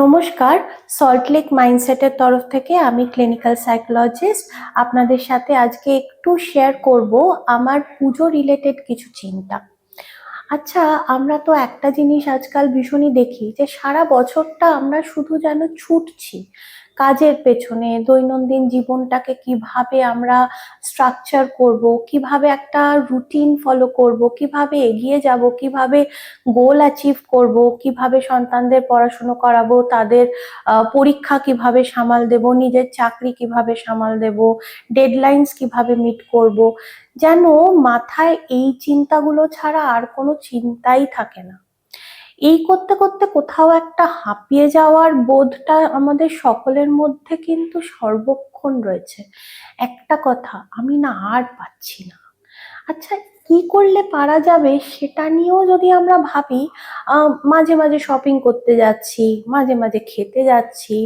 নমস্কার সল্টলেক মাইন্ডসেটের তরফ থেকে আমি ক্লিনিক্যাল সাইকোলজিস্ট আপনাদের সাথে আজকে একটু শেয়ার করব আমার পুজো রিলেটেড কিছু চিন্তা। আচ্ছা আমরা তো একটা জিনিস আজকাল ভীষণই দেখি যে সারা বছরটা আমরা শুধু যেন ছুটছি। কাজের পেছনে দৈনন্দিন জীবনটাকে কীভাবে আমরা স্ট্রাকচার করব, কীভাবে একটা রুটিন ফলো করব, কীভাবে এগিয়ে যাব, কীভাবে গোল অ্যাচিভ করব, কীভাবে সন্তানদের পড়াশুনো করাবো, তাদের পরীক্ষা কীভাবে সামাল দেব, নিজের চাকরি কীভাবে সামাল দেব ডেডলাইন্স কীভাবে মিট করব, যেন মাথায় এই চিন্তাগুলো ছাড়া আর কোনো চিন্তাই থাকে না। এই করতে করতে কোথাও একটা হাঁপিয়ে যাওয়ার বোধটা আমাদের সকলের মধ্যে কিন্তু সর্বক্ষণ রয়েছে। একটা কথা, আমি না আর পাচ্ছি না। আচ্ছা কি করলে পারা যাবে সেটা নিয়েও যদি আমরা ভাবি মাঝে মাঝে শপিং করতে যাচ্ছি, মাঝে মাঝে খেতে যাচ্ছি,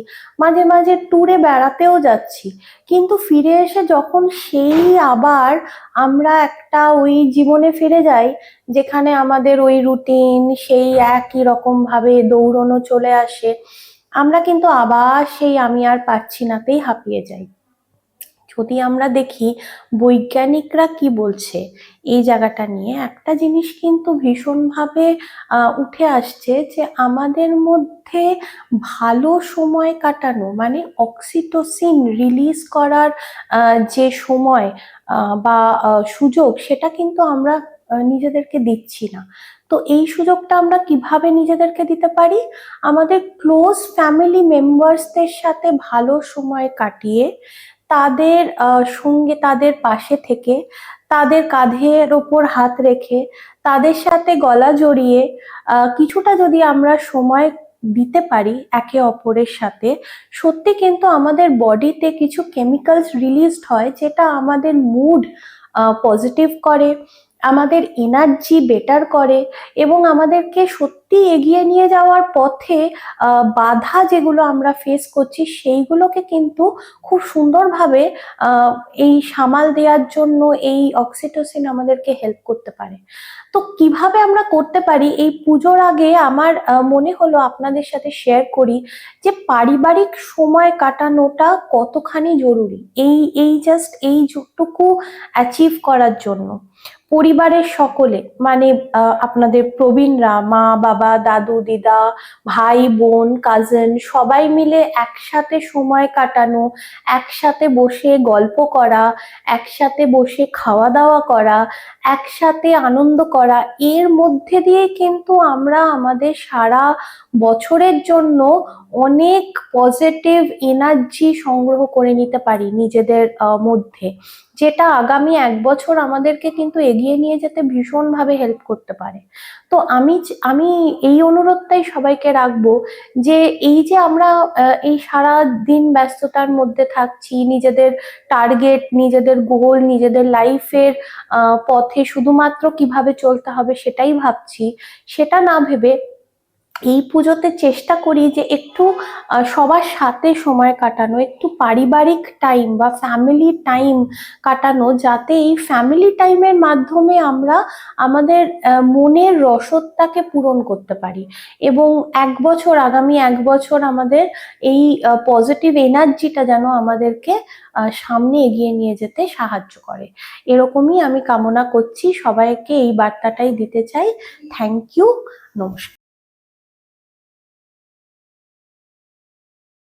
মাঝে মাঝে ট্যুরে বেড়াতেও যাচ্ছি, কিন্তু ফিরে এসে যখন সেই আবার আমরা একটা ওই জীবনে ফিরে যাই, যেখানে আমাদের ওই রুটিন সেই একই রকম ভাবে দৌড়নো চলে আসে, আমরা কিন্তু আবার সেই আমি আর পারছি নাতেই হাঁপিয়ে যাই। যদি আমরা দেখি বৈজ্ঞানিকরা কি বলছে, এই জায়গাটা নিয়ে একটা জিনিস কিন্তু ভীষণভাবে উঠে আসছে যে আমাদের মধ্যে ভালো সময় কাটানো মানে অক্সিটোসিন রিলিজ করার যে সময় বা সুযোগ সেটা কিন্তু আমরা নিজেদেরকে দিচ্ছি না। তো এই সুযোগটা আমরা কীভাবে নিজেদেরকে দিতে পারি? আমাদের ক্লোজ ফ্যামিলি মেম্বার্সদের সাথে ভালো সময় কাটিয়ে তাদের সঙ্গে তাদের পাশে থেকে তাদের কাঁধের ওপর হাত রেখে তাদের সাথে গলা জড়িয়ে কিছুটা যদি আমরা সময় দিতে পারি একে অপরের সাথে, সত্যি কিন্তু আমাদের বডিতে কিছু কেমিক্যালস রিলিজড হয় যেটা আমাদের মুড পজিটিভ করে। আমাদের এনার্জি বেটার করে এবং আমাদেরকে সত্যি এগিয়ে নিয়ে যাওয়ার পথে বাধা যেগুলো আমরা ফেস করছি সেইগুলোকে কিন্তু খুব সুন্দরভাবে এই সামাল দেওয়ার জন্য এই অক্সিটোসিন আমাদেরকে হেল্প করতে পারে। তো কীভাবে আমরা করতে পারি? এই পুজোর আগে আমার মনে হলো আপনাদের সাথে শেয়ার করি যে পারিবারিক সময় কাটানোটা কতখানি জরুরি? এই এই জাস্ট এইটুকু অ্যাচিভ করার জন্য। পরিবারের সকলে মানে আপনাদের প্রবীণরা, মা, বাবা, দাদু, দিদা, ভাই, বোন কাজিন সবাই মিলে একসাথে সময় কাটানো, একসাথে বসে গল্প করা, একসাথে বসে খাওয়া দাওয়া করা, একসাথে আনন্দ করা, এর মধ্যে দিয়ে কিন্তু আমরা আমাদের সারা বছরের জন্য অনেক পজিটিভ এনার্জি সংগ্রহ করে নিতে পারি নিজেদের মধ্যে। যেটা আগামী এক বছর আমাদেরকে কিন্তু এগিয়ে নিয়ে যেতে ভীষণভাবে হেল্প করতে পারে। তো আমি আমি এই অনুরোধটাই সবাইকে রাখব যে এই যে আমরা এই সারা দিন ব্যস্ততার মধ্যে থাকছি, নিজেদের টার্গেট নিজেদের গোল নিজেদের লাইফের পথে শুধুমাত্র কীভাবে চলতে হবে সেটাই ভাবছি, সেটা না ভেবে এই পুজোতে চেষ্টা করি যে একটু সবার সাথে সময় কাটানো, একটু পারিবারিক টাইম বা ফ্যামিলি টাইম কাটানো, যাতে এই ফ্যামিলি টাইমের মাধ্যমে আমরা আমাদের মনের রসদটাকে পূরণ করতে পারি। এবং এক বছর, আগামী এক বছর আমাদের এই পজিটিভ এনার্জিটা যেন আমাদেরকে সামনে এগিয়ে নিয়ে যেতে সাহায্য করে। এরকমই আমি কামনা করছি। সবাইকে এই বার্তাটাই দিতে চাই। থ্যাংক ইউ নমস্কার।